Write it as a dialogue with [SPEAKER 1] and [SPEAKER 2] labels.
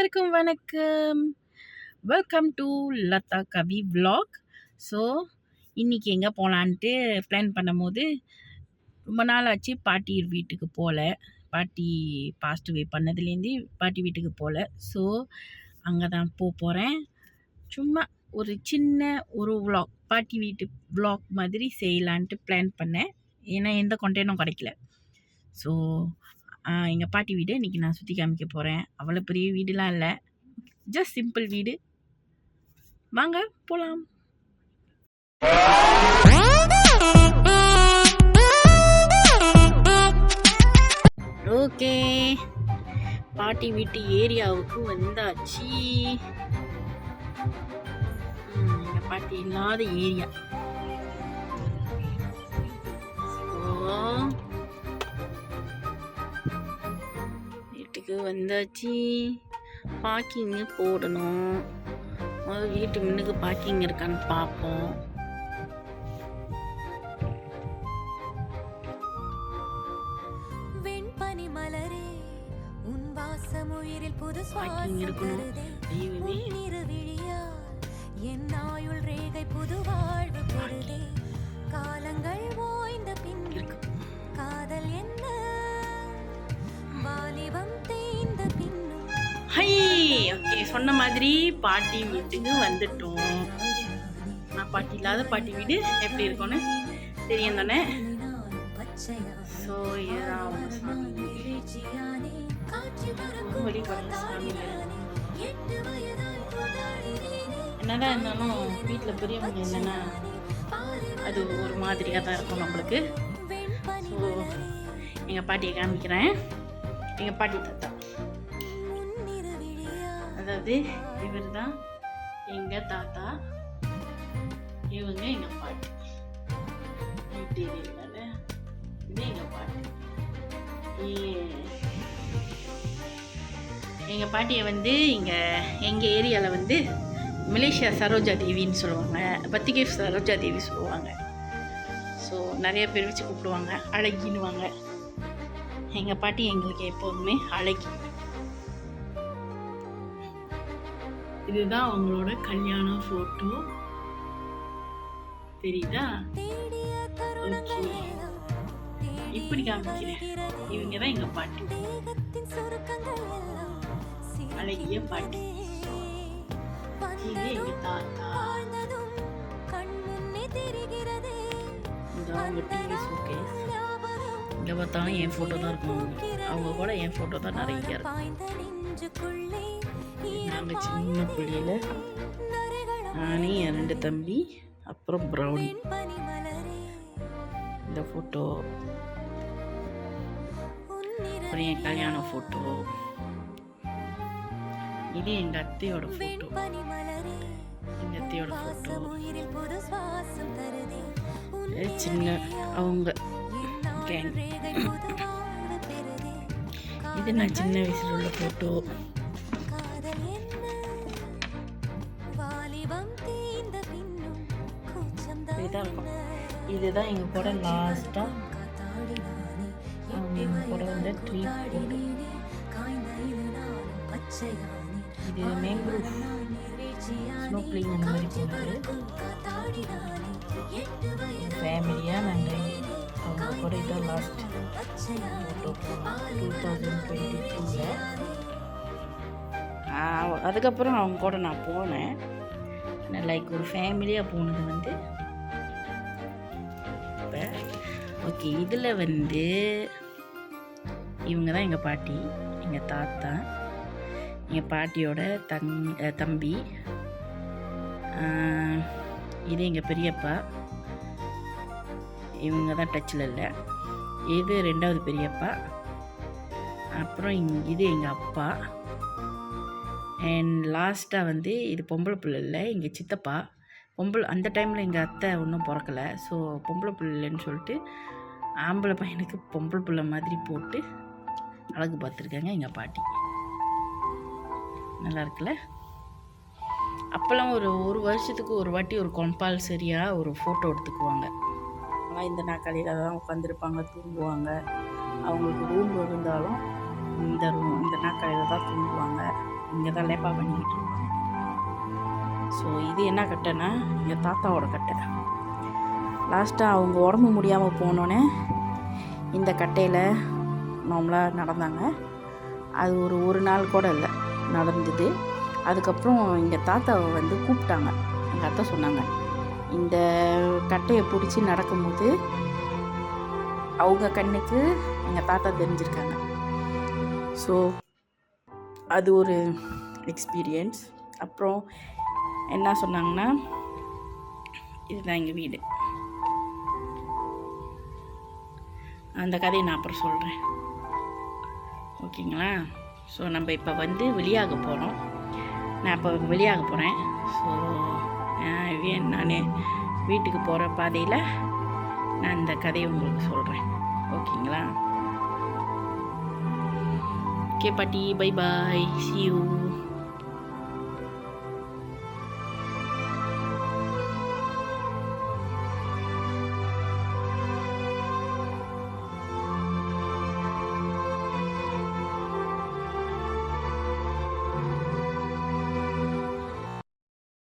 [SPEAKER 1] அனைவருக்கும் வணக்கம். Welcome to Latha Kavi vlog so இன்றைக்கி எங்கே போகலான்ட்டு பிளான் பண்ணும்போது ரொம்ப நாள் ஆச்சு பாட்டி வீட்டுக்கு போகல பாட்டி பாஸ்ட் வே பண்ணதுலேருந்து பாட்டி வீட்டுக்கு போகல ஸோ அங்கே தான் போக போகிறேன் சும்மா ஒரு சின்ன ஒரு விலாக் பாட்டி வீட்டு விலாக் மாதிரி செய்யலான்ட்டு பிளான் பண்ணேன். ஏன்னா எந்த கொண்டேனும் கிடைக்கல. ஸோ எங்கள் பாட்டி வீடு இன்றைக்கி நான் சுற்றி காமிக்க போகிறேன் அவ்வளோ பெரிய வீடுலாம் இல்லை. ஜஸ்ட் சிம்பிள் வீடு. வாங்க போகலாம் ஓகே. பாட்டி வீட்டு ஏரியாவுக்கு வந்தாச்சு. எங்கள் பாட்டி இல்லாத ஏரியா. ஸோ வீட்டுக்கு வந்தாச்சு. பார்க்கிங்கு போடணும். முதல்ல வீட்டு முன்னுக்கு பார்க்கிங் இருக்கான்னு பார்ப்போம்.
[SPEAKER 2] வெண்பனி மலரே உன் வாசம் உயிரில் புது
[SPEAKER 1] Packing
[SPEAKER 2] சுவாசம்
[SPEAKER 1] இருக்கணும்.
[SPEAKER 2] என் ஆயுள் ரேகை புது வாழ்வு பெறுதே. காலங்கள்
[SPEAKER 1] சொன்ன மாதிரி பாட்டி வீட்டுக்கு வந்துட்டோம். நான் பாட்டி இல்லாத பாட்டி வீடு எப்படி இருக்கும்னு தெரியும் தானே? ஸோ இதுதான் அவங்க சாமி சாமி. என்னதான் இருந்தாலும் வீட்டில் பெரியவங்க இல்லைன்னா அது ஒரு மாதிரியாக தான் இருக்கும் நம்மளுக்கு. ஸோ எங்கள் பாட்டியை காமிக்கிறேன். எங்கள் பாட்டி தாத்தா. அதாவது இவர் தான் எங்கள் தாத்தா இவங்க எங்கள் பாட்டி. தெரியல இது எங்கள் பாட்டி. எங்கள் பாட்டியை வந்து இங்கே எங்கள் ஏரியாவில் வந்து மலேசியா சரோஜா தேவின்னு சொல்லுவாங்க. பத்திகை சரோஜா தேவி சொல்லுவாங்க. ஸோ நிறைய பேர் வச்சு கூப்பிடுவாங்க அழகின்னுவாங்க. எங்கள் பாட்டி எங்களுக்கு எப்போதுமே அழகி. இதுதான் அவங்களோட கல்யாண ஃபோட்டோ தெரியுதா?
[SPEAKER 2] தேடிய தேடி
[SPEAKER 1] இப்படி காமிக்கிறேன். இவங்க தான் எங்கள் பாட்டி. அழகிய பாட்டி. இது எங்கள் தாத்தா. இந்த அவங்க டிவி ஷோகேஸ் இங்கே பார்த்தாலும் என் ஃபோட்டோ தான் இருக்கும். அவங்க கூட என் ஃபோட்டோ தான் நிறைய இருக்கும்
[SPEAKER 2] நெஞ்சுக்குள்ளே
[SPEAKER 1] நாங்கள் சின்ன பிள்ளையில் நானே என் ரெண்டு தம்பி அப்புறம் ப்ரௌனி. இந்த ஃபோட்டோ அப்புறம் என் கல்யாண ஃபோட்டோ இது எங்கள் அத்தையோட ஃபோட்டோ எங்கள் அத்தையோட ஃபோட்டோ சின்ன அவங்க
[SPEAKER 2] கேங்
[SPEAKER 1] இது நான் சின்ன வயசுல உள்ள ஃபோட்டோ இதுதான் இருக்கும் இதுதான் எங்கள் கூட லாஸ்ட்டாக கூட வந்து ட்ரீ இது மேங்க்ரூவ் ஸ்னோ பிளிங் அந்த மாதிரி போனது. ஃபேமிலியாக நாங்கள் அவங்க கூட இதான் லாஸ்ட் டூ தௌசண்ட் டுவெண்ட்டி டூவில் அதுக்கப்புறம் அவங்க கூட நான் போனேன். லைக் ஒரு ஃபேமிலியாக போனது வந்து இப்போ ஓகே இதில் வந்து இவங்க தான் எங்கள் பாட்டி எங்கள் தாத்தா எங்கள் பாட்டியோட தங் தம்பி இது எங்கள் பெரியப்பா. இவங்க தான் டச்சில் இல்லை. இது ரெண்டாவது பெரியப்பா. அப்புறம் இது எங்கள் அப்பா. அண்ட் லாஸ்ட்டாக வந்து இது பொம்பளை பிள்ளை இல்லை எங்கள் சித்தப்பா. பொம்பளை அந்த டைமில் எங்கள் அத்தை ஒன்றும் பிறக்கல. ஸோ பொம்பளை பிள்ளைன்னு சொல்லிட்டு ஆம்பளை பையனுக்கு பொம்பளை பிள்ளை மாதிரி போட்டு அழகு பார்த்துருக்காங்க எங்கள் பாட்டி. நல்லா இருக்குல்ல? அப்போல்லாம் ஒரு ஒரு வருஷத்துக்கு ஒரு வாட்டி ஒரு கம்பல்சரியாக ஒரு ஃபோட்டோ எடுத்துக்குவாங்க. ஆனால் இந்த நாக்காளியில் தான் உட்காந்துருப்பாங்க தூங்குவாங்க. அவங்களுக்கு ரூம் இருந்தாலும் இந்த ரூம் இந்த நாக்கடையில் தான் தூங்குவாங்க. இங்கே தான் லேப்பா பண்ணிக்கிட்டு இருப்பாங்க ஸோ இது என்ன கட்டைன்னா எங்கள் தாத்தாவோட கட்டை. லாஸ்ட்டாக அவங்க உடம்பு முடியாமல் போனோன்னே இந்த கட்டையில் நார்மலாக நடந்தாங்க. அது ஒரு ஒரு நாள் கூட இல்லை நடந்தது. அதுக்கப்புறம் எங்கள் தாத்தாவை வந்து கூப்பிட்டாங்க. எங்கள் அத்தை சொன்னாங்க இந்த கட்டையை பிடிச்சி நடக்கும்போது அவங்க கண்ணுக்கு எங்கள் தாத்தா தெரிஞ்சிருக்காங்க. ஸோ அது ஒரு எக்ஸ்பீரியன்ஸ் அப்புறம் என்ன சொன்னாங்கன்னா இதுதான் எங்கள் வீடு. அந்த கதையை நான் அப்புறம் சொல்கிறேன் ஓகேங்களா? ஸோ நம்ம இப்போ வந்து வெளியாக போகிறோம் நான் இப்போ வெளியாக போகிறேன் ஸோ நான் வீட்டுக்கு போகிற பாதையில் நான் இந்த கதையை உங்களுக்கு சொல்கிறேன் ஓகேங்களா? Okay, buddy. Bye-bye. See you.